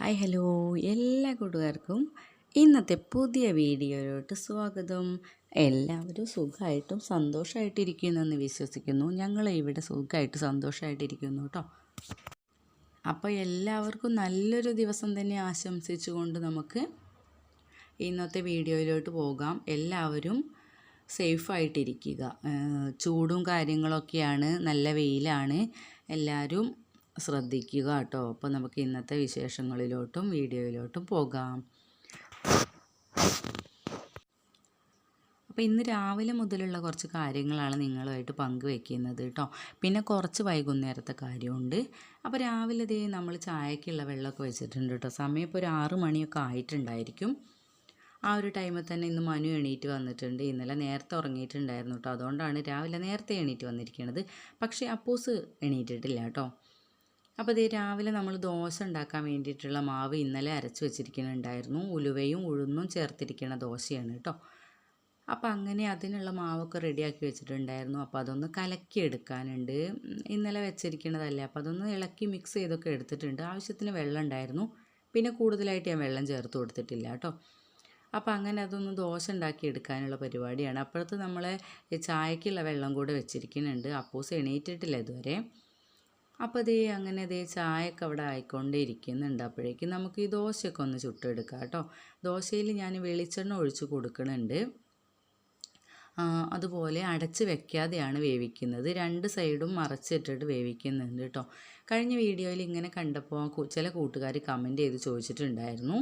Hi hello. എല്ലാ കൂട്ടുകാർക്കും ഇന്നത്തെ പുതിയ വീഡിയോയിലോട്ട് സ്വാഗതം. എല്ലാവരും സുഖമായിട്ടും സന്തോഷമായിട്ടിരിക്കുന്നെന്ന് വിശ്വസിക്കുന്നു. ഞങ്ങൾ ഇവിടെ സുഖമായിട്ട് സന്തോഷമായിട്ടിരിക്കുന്നു കേട്ടോ. അപ്പോൾ എല്ലാവർക്കും നല്ലൊരു ദിവസം തന്നെ ആശംസിച്ചുകൊണ്ട് നമുക്ക് ഇന്നത്തെ വീഡിയോയിലോട്ട് പോകാം. എല്ലാവരും സേഫായിട്ടിരിക്കുക. ചൂടും കാര്യങ്ങളൊക്കെയാണ്. നല്ല വെയിലാണ്. എല്ലാവരും ശ്രദ്ധിക്കുക കേട്ടോ അപ്പോൾ നമുക്ക് ഇന്നത്തെ വിശേഷങ്ങളിലോട്ടും വീഡിയോയിലോട്ടും പോകാം. അപ്പോൾ ഇന്ന് രാവിലെ മുതലുള്ള കുറച്ച് കാര്യങ്ങളാണ് നിങ്ങളുമായിട്ട് പങ്കുവെക്കുന്നത് കേട്ടോ പിന്നെ കുറച്ച് വൈകുന്നേരത്തെ കാര്യമുണ്ട്. അപ്പോൾ രാവിലെ ദേ നമ്മൾ ചായക്കുള്ള വെള്ളമൊക്കെ വെച്ചിട്ടുണ്ട് കേട്ടോ സമയം ഇപ്പോൾ ഒരു ആറ് മണിയൊക്കെ ആയിട്ടുണ്ടായിരിക്കും. ആ ഒരു ടൈമിൽ തന്നെ ഇന്ന് മനു എണീറ്റ് വന്നിട്ടുണ്ട്. ഇന്നലെ നേരത്തെ ഉറങ്ങിയിട്ടുണ്ടായിരുന്നു കേട്ടോ അതുകൊണ്ടാണ് രാവിലെ നേരത്തെ എണീറ്റ് വന്നിരിക്കുന്നത് പക്ഷേ അപ്പൂസ് എണീറ്റിട്ടില്ല കേട്ടോ അപ്പോൾ ഇതേ രാവിലെ നമ്മൾ ദോശ ഉണ്ടാക്കാൻ വേണ്ടിയിട്ടുള്ള മാവ് ഇന്നലെ അരച്ച് വെച്ചിരിക്കുന്നുണ്ടായിരുന്നു. ഉലുവയും ഉഴുന്നും ചേർത്തിരിക്കുന്ന ദോശയാണ് കേട്ടോ. അപ്പോൾ അങ്ങനെ അതിനുള്ള മാവൊക്കെ റെഡിയാക്കി വെച്ചിട്ടുണ്ടായിരുന്നു. അപ്പോൾ അതൊന്ന് കലക്കി എടുക്കാനുണ്ട്. ഇന്നലെ വെച്ചിരിക്കുന്നതല്ലേ. അപ്പോൾ അതൊന്ന് ഇളക്കി മിക്സ് ചെയ്തൊക്കെ എടുത്തിട്ടുണ്ട്. ആവശ്യത്തിന് വെള്ളം ഉണ്ടായിരുന്നു. പിന്നെ കൂടുതലായിട്ട് ഞാൻ വെള്ളം ചേർത്ത് കൊടുത്തിട്ടില്ല കേട്ടോ. അപ്പോൾ അങ്ങനെ അതൊന്ന് ദോശ ഉണ്ടാക്കി എടുക്കാനുള്ള പരിപാടിയാണ്. അപ്പുറത്ത് നമ്മളെ ചായക്കുള്ള വെള്ളം കൂടെ വെച്ചിരിക്കുന്നുണ്ട്. അപ്പോസ് എണീറ്റിട്ടില്ല ഇതുവരെ. അപ്പോൾ ദേ അങ്ങനെ ദേ ചായയൊക്കെ അവിടെ ആയിക്കൊണ്ടേ ഇരിക്കുന്നുണ്ട് അപ്പോഴേക്കും നമുക്ക് ഈ ദോശയൊക്കെ ഒന്ന് ചുട്ടെടുക്കാം കേട്ടോ. ദോശയിൽ ഞാൻ വെളിച്ചെണ്ണ ഒഴിച്ച് കൊടുക്കുന്നുണ്ട്. അതുപോലെ അടച്ച് വെക്കാതെയാണ് വേവിക്കുന്നത്. രണ്ട് സൈഡും മറച്ചിട്ടിട്ട് വേവിക്കുന്നുണ്ട് കേട്ടോ. കഴിഞ്ഞ വീഡിയോയിൽ ഇങ്ങനെ കണ്ടപ്പോൾ ചില കൂട്ടുകാർ കമന്റ് ചെയ്ത് ചോദിച്ചിട്ടുണ്ടായിരുന്നു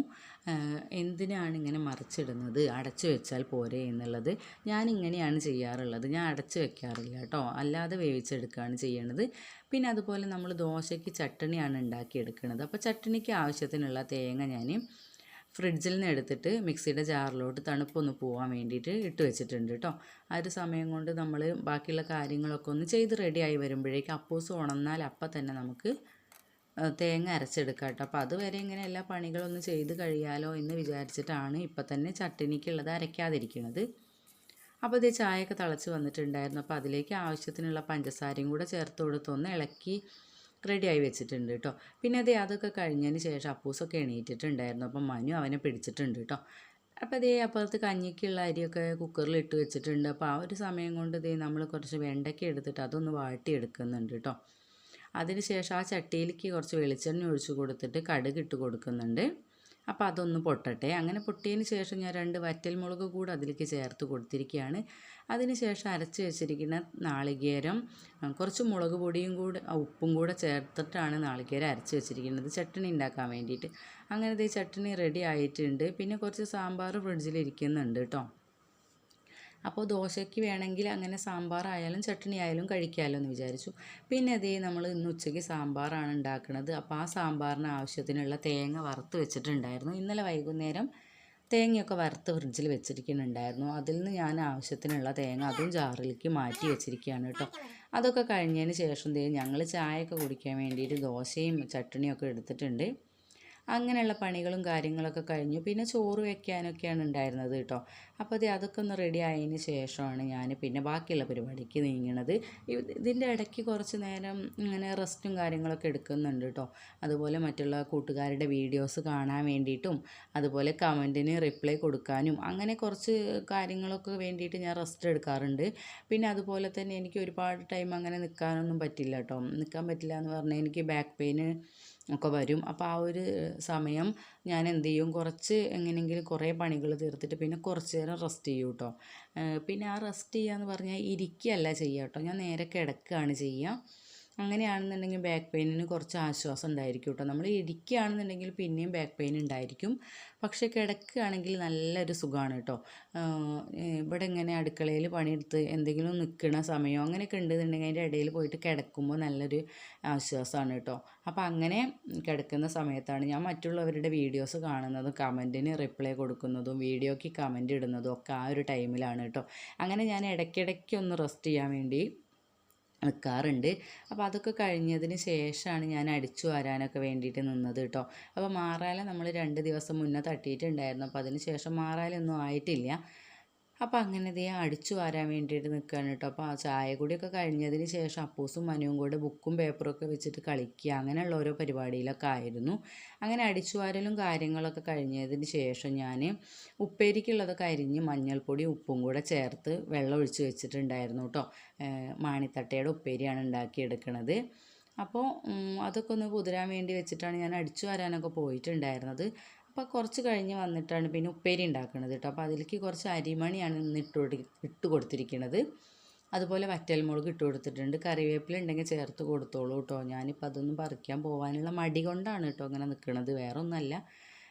എന്തിനാണ് ഇങ്ങനെ മറിച്ചിടുന്നത്? അടച്ച് വെച്ചാൽ പോരെ എന്നുള്ളത്. ഞാൻ ഇങ്ങനെയാണ് ചെയ്യാറുള്ളത്. ഞാൻ അടച്ച് വെക്കാറില്ല കേട്ടോ. അല്ലാതെ വേവിച്ചെടുക്കുകയാണ് ചെയ്യണത്. പിന്നെ അതുപോലെ നമ്മൾ ദോശയ്ക്ക് ചട്ടണിയാണ് ഉണ്ടാക്കിയെടുക്കുന്നത്. അപ്പോൾ ചട്ടണിക്ക് ആവശ്യത്തിനുള്ള തേങ്ങ ഞാൻ ഫ്രിഡ്ജിൽ നിന്ന് എടുത്തിട്ട് മിക്സിയുടെ ജാറിലോട്ട് തണുപ്പൊന്ന് പോകാൻ വേണ്ടിയിട്ട് ഇട്ട് വെച്ചിട്ടുണ്ട് കേട്ടോ. ആ ഒരു സമയം കൊണ്ട് നമ്മൾ ബാക്കിയുള്ള കാര്യങ്ങളൊക്കെ ഒന്ന് ചെയ്ത് റെഡിയായി വരുമ്പോഴേക്കും അപ്പോസ് ഉണന്നാൽ അപ്പം തന്നെ നമുക്ക് തേങ്ങ അരച്ചെടുക്കാം കേട്ടോ. അപ്പോൾ അതുവരെ ഇങ്ങനെ എല്ലാ പണികളൊന്നും ചെയ്ത് കഴിയാലോ എന്ന് വിചാരിച്ചിട്ടാണ് ഇപ്പം തന്നെ ചട്ടിനിക്കുള്ളത് അരയ്ക്കാതിരിക്കുന്നത്. അപ്പോൾ ഇത് ചായയൊക്കെ തിളച്ച് വന്നിട്ടുണ്ടായിരുന്നു. അപ്പോൾ അതിലേക്ക് ആവശ്യത്തിനുള്ള പഞ്ചസാരയും കൂടെ ചേർത്ത് കൊടുത്തൊന്ന് ഇളക്കി റെഡിയായി വെച്ചിട്ടുണ്ട് കേട്ടോ. പിന്നെ അതേ അതൊക്കെ കഴിഞ്ഞതിന് ശേഷം അപ്പൂസൊക്കെ എണീറ്റിട്ടുണ്ടായിരുന്നു. അപ്പം മനു അവനെ പിടിച്ചിട്ടുണ്ട് കേട്ടോ. അപ്പോൾ അതേ അപ്പുറത്ത് കഞ്ഞിക്കുള്ള അരിയൊക്കെ കുക്കറിൽ ഇട്ട് വെച്ചിട്ടുണ്ട്. അപ്പോൾ ആ ഒരു സമയം കൊണ്ട് ഇതേ നമ്മൾ കുറച്ച് വെണ്ടയ്ക്ക എടുത്തിട്ട് അതൊന്ന് വാട്ടി എടുക്കുന്നുണ്ട് കേട്ടോ. അതിന് ശേഷം ആ ചട്ടിയിലേക്ക് കുറച്ച് വെളിച്ചെണ്ണ ഒഴിച്ച് കൊടുത്തിട്ട് കടുക് ഇട്ട് കൊടുക്കുന്നുണ്ട്. അപ്പോൾ അതൊന്ന് പൊട്ടട്ടെ. അങ്ങനെ പൊട്ടിയതിന് ശേഷം ഞാൻ രണ്ട് വറ്റൽമുളക് കൂടെ അതിലേക്ക് ചേർത്ത് കൊടുത്തിരിക്കുകയാണ് അതിന് ശേഷം അരച്ച് വെച്ചിരിക്കുന്ന നാളികേരം കുറച്ച് മുളക് പൊടിയും കൂടെ ഉപ്പും കൂടെ ചേർത്തിട്ടാണ് നാളികേരം അരച്ച് വെച്ചിരിക്കുന്നത്. ചട്ടണി ഉണ്ടാക്കാൻ വേണ്ടിയിട്ട്. അങ്ങനെ ഈ ചട്ടണി റെഡി ആയിട്ടുണ്ട്. പിന്നെ കുറച്ച് സാമ്പാർ ഫ്രിഡ്ജിൽ ഇരിക്കുന്നുണ്ട് കേട്ടോ അപ്പോൾ ദോശയ്ക്ക് വേണമെങ്കിൽ അങ്ങനെ സാമ്പാറായാലും ചട്നി ആയാലും കഴിക്കാമല്ലോ എന്ന് വിചാരിച്ചു. പിന്നെ അതേ നമ്മൾ ഇന്ന് ഉച്ചയ്ക്ക് സാമ്പാറാണ് ഉണ്ടാക്കുന്നത് അപ്പോൾ ആ സാമ്പാറിന് ആവശ്യത്തിനുള്ള തേങ്ങ വറുത്ത് വെച്ചിട്ടുണ്ടായിരുന്നു. ഇന്നലെ വൈകുന്നേരം തേങ്ങയൊക്കെ വറുത്ത് ഫ്രിഡ്ജിൽ വെച്ചിരിക്കുന്നുണ്ടായിരുന്നു. അതിൽ നിന്ന് ഞാൻ ആവശ്യത്തിനുള്ള തേങ്ങ അതും ജാറിലേക്ക് മാറ്റി വെച്ചിരിക്കുകയാണ് കേട്ടോ. അതൊക്കെ കഴിഞ്ഞതിന് ശേഷം ഞങ്ങൾ ചായയൊക്കെ കുടിക്കാൻ വേണ്ടിയിട്ട് ദോശയും ചട്നിയൊക്കെ എടുത്തിട്ടുണ്ട്. അങ്ങനെയുള്ള പണികളും കാര്യങ്ങളൊക്കെ കഴിഞ്ഞു. പിന്നെ ചോറ് വെക്കാനൊക്കെയാണ് ഉണ്ടായിരുന്നത് കേട്ടോ. അപ്പോൾ അത് അതൊക്കെ ഒന്ന് റെഡി ആയതിന് ശേഷമാണ് ഞാൻ പിന്നെ ബാക്കിയുള്ള പരിപാടിക്ക് നീങ്ങണത്. ഇതിന്റെ ഇടയ്ക്ക് കുറച്ച് നേരം ഇങ്ങനെ റെസ്റ്റും കാര്യങ്ങളൊക്കെ എടുക്കുന്നുണ്ട് കേട്ടോ. അതുപോലെ മറ്റുള്ള കൂട്ടുകാരുടെ വീഡിയോസ് കാണാൻ വേണ്ടിയിട്ടും അതുപോലെ കമന്റിന് റിപ്ലൈ കൊടുക്കാനും അങ്ങനെ കുറച്ച് കാര്യങ്ങളൊക്കെ വേണ്ടിയിട്ട് ഞാൻ റെസ്റ്റ് എടുക്കാറുണ്ട്. പിന്നെ അതുപോലെ തന്നെ എനിക്ക് ഒരുപാട് ടൈം അങ്ങനെ നിൽക്കാനൊന്നും പറ്റില്ല കേട്ടോ. നിൽക്കാൻ പറ്റില്ല എന്ന് പറഞ്ഞാൽ എനിക്ക് ബാക്ക് പെയിന് ഒക്കെ വരും. അപ്പോൾ ആ ഒരു സമയം ഞാൻ എന്ത് ചെയ്യും കുറച്ച് എങ്ങനെയെങ്കിലും കുറേ പണികൾ തീർത്തിട്ട് പിന്നെ കുറച്ച് നേരം റെസ്റ്റ് ചെയ്യും കേട്ടോ പിന്നെ ആ റെസ്റ്റ് ചെയ്യുക എന്ന് പറഞ്ഞാൽ ഇരിക്കുകയല്ല ചെയ്യുക കേട്ടോ ഞാൻ നേരെ കിടക്കുകയാണ് ചെയ്യുക അങ്ങനെയാണെന്നുണ്ടെങ്കിൽ ബാക്ക് പെയിനിന് കുറച്ച് ആശ്വാസം ഉണ്ടായിരിക്കും കേട്ടോ. നമ്മൾ ഇരിക്കുകയാണെന്നുണ്ടെങ്കിൽ പിന്നെയും ബാക്ക് പെയിൻ ഉണ്ടായിരിക്കും. പക്ഷേ കിടക്കുകയാണെങ്കിൽ നല്ലൊരു സുഖമാണ് കേട്ടോ. ഇവിടെ ഇങ്ങനെ അടുക്കളയിൽ പണിയെടുത്ത് എന്തെങ്കിലും നിൽക്കുന്ന സമയം അങ്ങനെയൊക്കെ ഉണ്ടെന്നുണ്ടെങ്കിൽ അതിന്റെ ഇടയിൽ പോയിട്ട് കിടക്കുമ്പോൾ നല്ലൊരു ആശ്വാസമാണ് കേട്ടോ. അപ്പോൾ അങ്ങനെ കിടക്കുന്ന സമയത്താണ് ഞാൻ മറ്റുള്ളവരുടെ വീഡിയോസ് കാണുന്നതും കമന്റിന് റിപ്ലൈ കൊടുക്കുന്നതും വീഡിയോയ്ക്ക് കമന്റ് ഇടുന്നതും ഒക്കെ ആ ഒരു ടൈമിലാണ് കേട്ടോ. അങ്ങനെ ഞാൻ ഇടയ്ക്കിടയ്ക്ക് ഒന്ന് റെസ്റ്റ് ചെയ്യാൻ വേണ്ടി നിൽക്കാറുണ്ട്. അപ്പോൾ അതൊക്കെ കഴിഞ്ഞതിന് ശേഷമാണ് ഞാൻ അടിച്ചു വാരാനൊക്കെ വേണ്ടിയിട്ട് നിന്നത് കേട്ടോ. അപ്പോൾ മാറാല നമ്മൾ രണ്ട് ദിവസം മുന്നേ തട്ടിയിട്ടുണ്ടായിരുന്നു. അപ്പോൾ അതിന് ശേഷം മാറാലൊന്നും ആയിട്ടില്ല. അപ്പോൾ അങ്ങനെ ദേ അടിച്ചു വാരാൻ വേണ്ടിയിട്ട് നിൽക്കുകയാണ് കേട്ടോ അപ്പോൾ ആ ചായ കൂടിയൊക്കെ കഴിഞ്ഞതിന് ശേഷം അപ്പൂസും മനുവും കൂടെ ബുക്കും പേപ്പറും ഒക്കെ വെച്ചിട്ട് കളിക്കുക അങ്ങനെയുള്ള ഓരോ പരിപാടിയിലൊക്കെ ആയിരുന്നു. അങ്ങനെ അടിച്ചു വാരലും കാര്യങ്ങളൊക്കെ കഴിഞ്ഞതിന് ശേഷം ഞാൻ ഉപ്പേരിക്കുള്ളതൊക്കെ അരിഞ്ഞ് മഞ്ഞൾപ്പൊടി ഉപ്പും കൂടെ ചേർത്ത് വെള്ളം ഒഴിച്ച് വെച്ചിട്ടുണ്ടായിരുന്നു കേട്ടോ മാണിത്തട്ടയുടെ ഉപ്പേരിയാണ് ഉണ്ടാക്കിയെടുക്കണത്. അപ്പോൾ അതൊക്കെ ഒന്ന് കുതിരാൻ വേണ്ടി വെച്ചിട്ടാണ് ഞാൻ അടിച്ചു വരാനൊക്കെ പോയിട്ടുണ്ടായിരുന്നത്. അപ്പോൾ കുറച്ച് കഴിഞ്ഞ് വന്നിട്ടാണ് പിന്നെ ഉപ്പേരി ഉണ്ടാക്കുന്നത് കേട്ടോ. അപ്പോൾ അതിലേക്ക് കുറച്ച് അരിമണിയാണ് ഇന്ന് ഇട്ട് ഇട്ട് കൊടുത്തിരിക്കുന്നത് അതുപോലെ വറ്റൽമുളക് ഇട്ട് കൊടുത്തിട്ടുണ്ട്. കറിവേപ്പില ഉണ്ടെങ്കിൽ ചേർത്ത് കൊടുത്തോളൂ കേട്ടോ. ഞാനിപ്പോൾ അതൊന്നും പറിക്കാൻ പോകാനുള്ള മടി കൊണ്ടാണ് കേട്ടോ അങ്ങനെ നിൽക്കുന്നത് വേറെ ഒന്നല്ല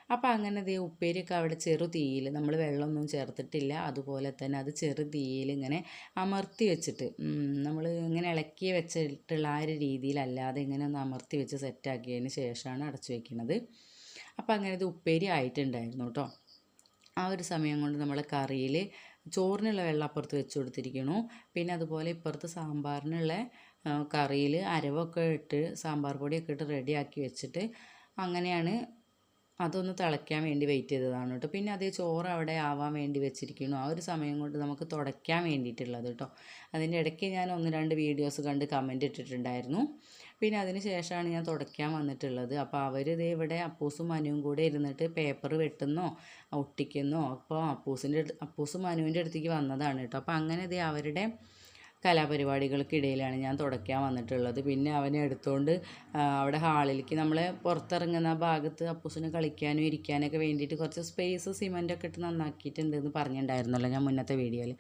അപ്പോൾ അങ്ങനെ ദേ ഉപ്പേരിയൊക്കെ അവിടെ ചെറു തീയിൽ നമ്മൾ വെള്ളമൊന്നും ചേർത്തിട്ടില്ല. അതുപോലെ തന്നെ അത് ചെറു തീയിൽ ഇങ്ങനെ അമർത്തി വെച്ചിട്ട് നമ്മൾ ഇങ്ങനെ ഇളക്കി വെച്ചിട്ടുള്ള ആ ഒരു രീതിയിലല്ലാതെ ഇങ്ങനെ ഒന്ന് അമർത്തി വെച്ച് സെറ്റാക്കിയതിന് ശേഷമാണ് അടച്ചു വയ്ക്കുന്നത് അപ്പോൾ അങ്ങനെ ഇത് ഉപ്പേരി ആയിട്ടുണ്ടായിരുന്നു കേട്ടോ ആ ഒരു സമയം കൊണ്ട് നമ്മൾ കറിയിൽ ചോറിനുള്ള വെള്ളം അപ്പുറത്ത് വെച്ച് കൊടുത്തിരിക്കണു. പിന്നെ അതുപോലെ ഇപ്പുറത്ത് സാമ്പാറിനുള്ള കറിയിൽ അരവൊക്കെ ഇട്ട് സാമ്പാർ പൊടിയൊക്കെ ഇട്ട് റെഡിയാക്കി വെച്ചിട്ട് അങ്ങനെയാണ് അതൊന്ന് തിളയ്ക്കാൻ വേണ്ടി വെയിറ്റ് ചെയ്തതാണ് കേട്ടോ പിന്നെ അതേ ചോറ് അവിടെ ആവാൻ വേണ്ടി വെച്ചിരിക്കുന്നു ആ ഒരു സമയം കൊണ്ട് നമുക്ക് തുടയ്ക്കാൻ വേണ്ടിയിട്ടുള്ളത് കേട്ടോ അതിന്റെ ഇടയ്ക്ക് ഞാൻ ഒന്ന് രണ്ട് വീഡിയോസ് കണ്ട് കമന്റ് ഇട്ടിട്ടുണ്ടായിരുന്നു. പിന്നെ അതിന് ശേഷമാണ് ഞാൻ തുടയ്ക്കാൻ വന്നിട്ടുള്ളത്. അപ്പോൾ അവർ ഇതേ ഇവിടെ അപ്പൂസും മനുവും കൂടെ ഇരുന്നിട്ട് പേപ്പർ വെട്ടുന്നോ ഒട്ടിക്കുന്നോ അപ്പോൾ അപ്പൂസിന്റെ അപ്പൂസും മനുവിന്റെ അടുത്തേക്ക് വന്നതാണ് കേട്ടോ. അപ്പോൾ അങ്ങനെ ഇതേ അവരുടെ കലാപരിപാടികൾക്കിടയിലാണ് ഞാൻ തുടയ്ക്കാൻ വന്നിട്ടുള്ളത്. പിന്നെ അവനെ എടുത്തുകൊണ്ട് അവിടെ ഹാളിലേക്ക് നമ്മൾ പുറത്തിറങ്ങുന്ന ഭാഗത്ത് അപ്പൂസിന് കളിക്കാനും ഇരിക്കാനൊക്കെ വേണ്ടിയിട്ട് കുറച്ച് സ്പേസ് സിമന്റൊക്കെ ഇട്ട് നന്നാക്കിയിട്ടുണ്ടെന്ന് പറഞ്ഞിട്ടുണ്ടായിരുന്നല്ലോ ഞാൻ മുന്നത്തെ വീഡിയോയിൽ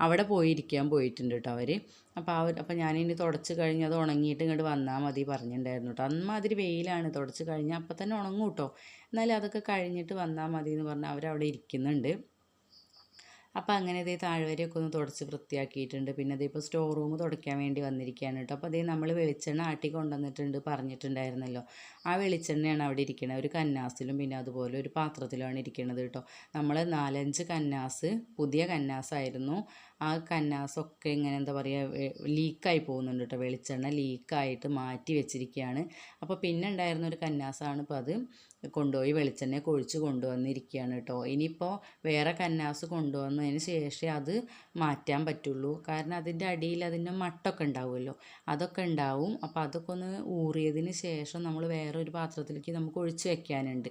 അവിടെ പോയിരിക്കാൻ പോയിട്ടുണ്ട് കേട്ടോ അവർ അപ്പോൾ അവർ അപ്പോൾ ഞാനിനി തുടച്ച് കഴിഞ്ഞ് അത് ഉണങ്ങിയിട്ട് ഇങ്ങോട്ട് വന്നാൽ മതി പറഞ്ഞിട്ടുണ്ടായിരുന്നു കേട്ടോ അന്നാതിരി വെയിലാണ് തുടച്ച് കഴിഞ്ഞാൽ അപ്പോൾ തന്നെ ഉണങ്ങും കേട്ടോ എന്നാലും അതൊക്കെ കഴിഞ്ഞിട്ട് വന്നാൽ മതി എന്ന് പറഞ്ഞാൽ അവരവിടെ ഇരിക്കുന്നുണ്ട്. അപ്പോൾ അങ്ങനെ ഇതേ താഴ്വരയൊക്കെ ഒന്ന് തുടച്ച് വൃത്തിയാക്കിയിട്ടുണ്ട്. പിന്നെ ഇതിപ്പോൾ സ്റ്റോർ റൂം തുടയ്ക്കാൻ വേണ്ടി വന്നിരിക്കുകയാണ് കേട്ടോ. അപ്പോൾ അതേ നമ്മൾ വെളിച്ചെണ്ണ ആട്ടി കൊണ്ടുവന്നിട്ടുണ്ട് പറഞ്ഞിട്ടുണ്ടായിരുന്നല്ലോ. ആ വെളിച്ചെണ്ണയാണ് അവിടെ ഇരിക്കുന്നത് ഒരു കന്നാസിലും പിന്നെ അതുപോലെ ഒരു പാത്രത്തിലുമാണ് ഇരിക്കുന്നത് കേട്ടോ. നമ്മൾ നാലഞ്ച് കന്നാസ് പുതിയ കന്നാസായിരുന്നു. ആ കന്നാസൊക്കെ ഇങ്ങനെ എന്താ പറയുക ലീക്കായി പോകുന്നുണ്ട് കേട്ടോ വെളിച്ചെണ്ണ ലീക്കായിട്ട് മാറ്റി വെച്ചിരിക്കുകയാണ് അപ്പോൾ പിന്നെ ഉണ്ടായിരുന്ന ഒരു കന്നാസാണ് ഇപ്പോൾ അത് കൊണ്ടുപോയി വെളിച്ചെണ്ണ കൊഴിച്ച് കൊണ്ടുവന്നിരിക്കുകയാണ് കേട്ടോ ഇനിയിപ്പോൾ വേറെ കന്നാസ് കൊണ്ടുവന്നതിന് ശേഷം അത് മാറ്റാൻ പറ്റുള്ളൂ. കാരണം അതിന്റെ അടിയിൽ അതിന്റെ മട്ടൊക്കെ ഉണ്ടാവുമല്ലോ. അതൊക്കെ ഉണ്ടാവും. അപ്പോൾ അതൊക്കെ ഒന്ന് ഊറിയതിന് ശേഷം നമ്മൾ വേറെ ഒരു പാത്രത്തിലേക്ക് നമുക്ക് ഒഴിച്ച് വെക്കാനുണ്ട്.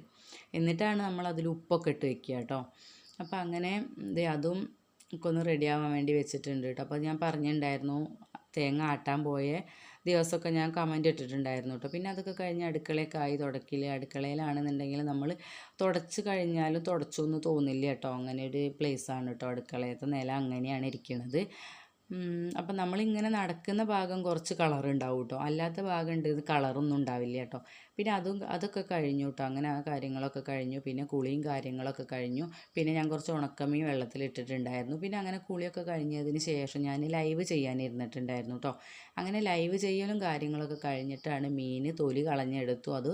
എന്നിട്ടാണ് നമ്മൾ അതിൽ ഉപ്പൊക്കെ ഇട്ട് വെക്കുക കേട്ടോ അപ്പോൾ അങ്ങനെ അതും ഒക്കെ ഒന്ന് റെഡിയാവാൻ വേണ്ടി വെച്ചിട്ടുണ്ട് കേട്ടോ. അപ്പോൾ ഞാൻ പറഞ്ഞിട്ടുണ്ടായിരുന്നു തേങ്ങ ആട്ടാൻ പോയ ദിവസമൊക്കെ ഞാൻ കമന്റ് ഇട്ടിട്ടുണ്ടായിരുന്നു കേട്ടോ. പിന്നെ അതൊക്കെ കഴിഞ്ഞ് അടുക്കളയൊക്കെ ആയി തുടക്കില്ല അടുക്കളയിലാണെന്നുണ്ടെങ്കിൽ നമ്മൾ തുടച്ച് കഴിഞ്ഞാലും തുടച്ചു എന്ന് തോന്നില്ല കേട്ടോ. അങ്ങനെ ഒരു പ്ലേസാണ് കേട്ടോ അടുക്കളയത്തെ നില അങ്ങനെയാണ് ഇരിക്കുന്നത് അപ്പം നമ്മളിങ്ങനെ നടക്കുന്ന ഭാഗം കുറച്ച് കളർ ഉണ്ടാവും കേട്ടോ അല്ലാത്ത ഭാഗം ഉണ്ട് ഇത് കളറൊന്നും ഉണ്ടാവില്ല കേട്ടോ. പിന്നെ അതും അതൊക്കെ കഴിഞ്ഞു കേട്ടോ. അങ്ങനെ ആ കാര്യങ്ങളൊക്കെ കഴിഞ്ഞു. പിന്നെ കുളിയും കാര്യങ്ങളൊക്കെ കഴിഞ്ഞു. പിന്നെ ഞാൻ കുറച്ച് ഉണക്കമീൻ വെള്ളത്തിലിട്ടിട്ടുണ്ടായിരുന്നു പിന്നെ അങ്ങനെ കുളിയൊക്കെ കഴിഞ്ഞതിന് ശേഷം ഞാൻ ലൈവ് ചെയ്യാനിരുന്നിട്ടുണ്ടായിരുന്നു കേട്ടോ. അങ്ങനെ ലൈവ് ചെയ്യലും കാര്യങ്ങളൊക്കെ കഴിഞ്ഞിട്ടാണ് മീൻ തൊലി കളഞ്ഞെടുത്തു. അത്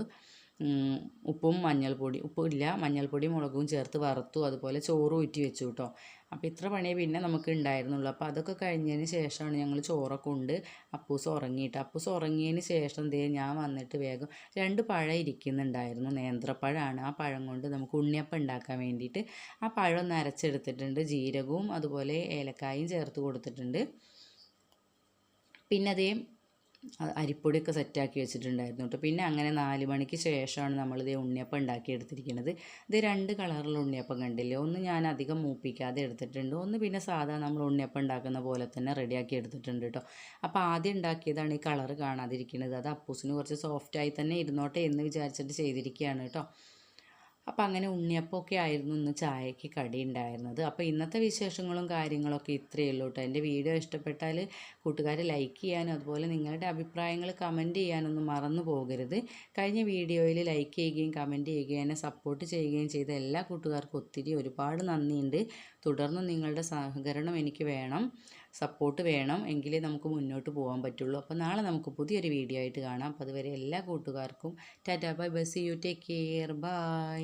ഉപ്പും മഞ്ഞൾപ്പൊടി ഉപ്പില്ല മഞ്ഞൾപ്പൊടി മുളകും ചേർത്ത് വറുത്തു. അതുപോലെ ചോറ് ഊറ്റി വെച്ചു കേട്ടോ. അപ്പോൾ ഇത്ര പണിയേ പിന്നെ നമുക്ക് ഉണ്ടായിരുന്നുള്ളൂ അപ്പോൾ അതൊക്കെ കഴിഞ്ഞതിന് ശേഷമാണ് ഞങ്ങൾ ചോറൊക്കെ ഉണ്ട് അപ്പൂസ് ഉറങ്ങിയിട്ട്. അപ്പൂസ് ഉറങ്ങിയതിന് ശേഷം എന്തേ ഞാൻ വന്നിട്ട് വേഗം രണ്ട് പഴം ഇരിക്കുന്നുണ്ടായിരുന്നു. നേന്ത്രപ്പഴമാണ് ആ പഴം കൊണ്ട് നമുക്ക് ഉണ്ണിയപ്പം ഉണ്ടാക്കാൻ വേണ്ടിയിട്ട് ആ പഴം അരച്ചെടുത്തിട്ടുണ്ട്. ജീരകവും അതുപോലെ ഏലക്കായും ചേർത്ത് കൊടുത്തിട്ടുണ്ട്. പിന്നെ അതേ അരിപ്പൊടിയൊക്കെ സെറ്റാക്കി വെച്ചിട്ടുണ്ടായിരുന്നു കേട്ടോ. പിന്നെ അങ്ങനെ നാല് മണിക്ക് ശേഷമാണ് നമ്മളിത് ഉണ്ണിയപ്പം ഉണ്ടാക്കി എടുത്തിരിക്കുന്നത് ഇത് രണ്ട് കളറിലുള്ള ഉണ്ണിയപ്പം കണ്ടില്ലേ? ഒന്ന് ഞാൻ അധികം മൂപ്പിക്കാതെ എടുത്തിട്ടുണ്ട്. ഒന്ന് പിന്നെ സാധാ നമ്മൾ ഉണ്ണിയപ്പം ഉണ്ടാക്കുന്ന പോലെ തന്നെ റെഡിയാക്കി എടുത്തിട്ടുണ്ട് കേട്ടോ. അപ്പോൾ ആദ്യം ഉണ്ടാക്കിയതാണ് ഈ കളറ് കാണാതിരിക്കുന്നത്. അത് അപ്പൂസിന് കുറച്ച് സോഫ്റ്റായി തന്നെ ഇരുന്നോട്ടെ എന്ന് വിചാരിച്ചിട്ട് ചെയ്തിരിക്കുകയാണ് കേട്ടോ. അപ്പം അങ്ങനെ ഉണ്ണിയപ്പമൊക്കെ ആയിരുന്നു ഇന്ന് ചായയ്ക്ക് കടി ഉണ്ടായിരുന്നത്. അപ്പോൾ ഇന്നത്തെ വിശേഷങ്ങളും കാര്യങ്ങളൊക്കെ ഇത്രയേ ഉള്ളൂ കേട്ടോ. എന്റെ വീഡിയോ ഇഷ്ടപ്പെട്ടാൽ കൂട്ടുകാർ ലൈക്ക് ചെയ്യാനും അതുപോലെ നിങ്ങളുടെ അഭിപ്രായങ്ങൾ കമന്റ് ചെയ്യാനൊന്നും മറന്നു പോകരുത്. കഴിഞ്ഞ വീഡിയോയിൽ ലൈക്ക് ചെയ്യുകയും കമന്റ് ചെയ്യുകയും എന്നെ സപ്പോർട്ട് ചെയ്യുകയും ചെയ്ത എല്ലാ കൂട്ടുകാർക്കും ഒത്തിരി ഒരുപാട് നന്ദിയുണ്ട്. തുടർന്നും നിങ്ങളുടെ സഹകരണം എനിക്ക് വേണം. സപ്പോർട്ട് വേണം എങ്കിലേ നമുക്ക് മുന്നോട്ട് പോകാൻ പറ്റുള്ളൂ. അപ്പോൾ നാളെ നമുക്ക് പുതിയൊരു വീഡിയോ ആയിട്ട് കാണാം. അപ്പോൾ അതുവരെ എല്ലാ കൂട്ടുകാർക്കും ടാറ്റാ ബൈ ബസ് യു ടേക്ക് കെയർ ബൈ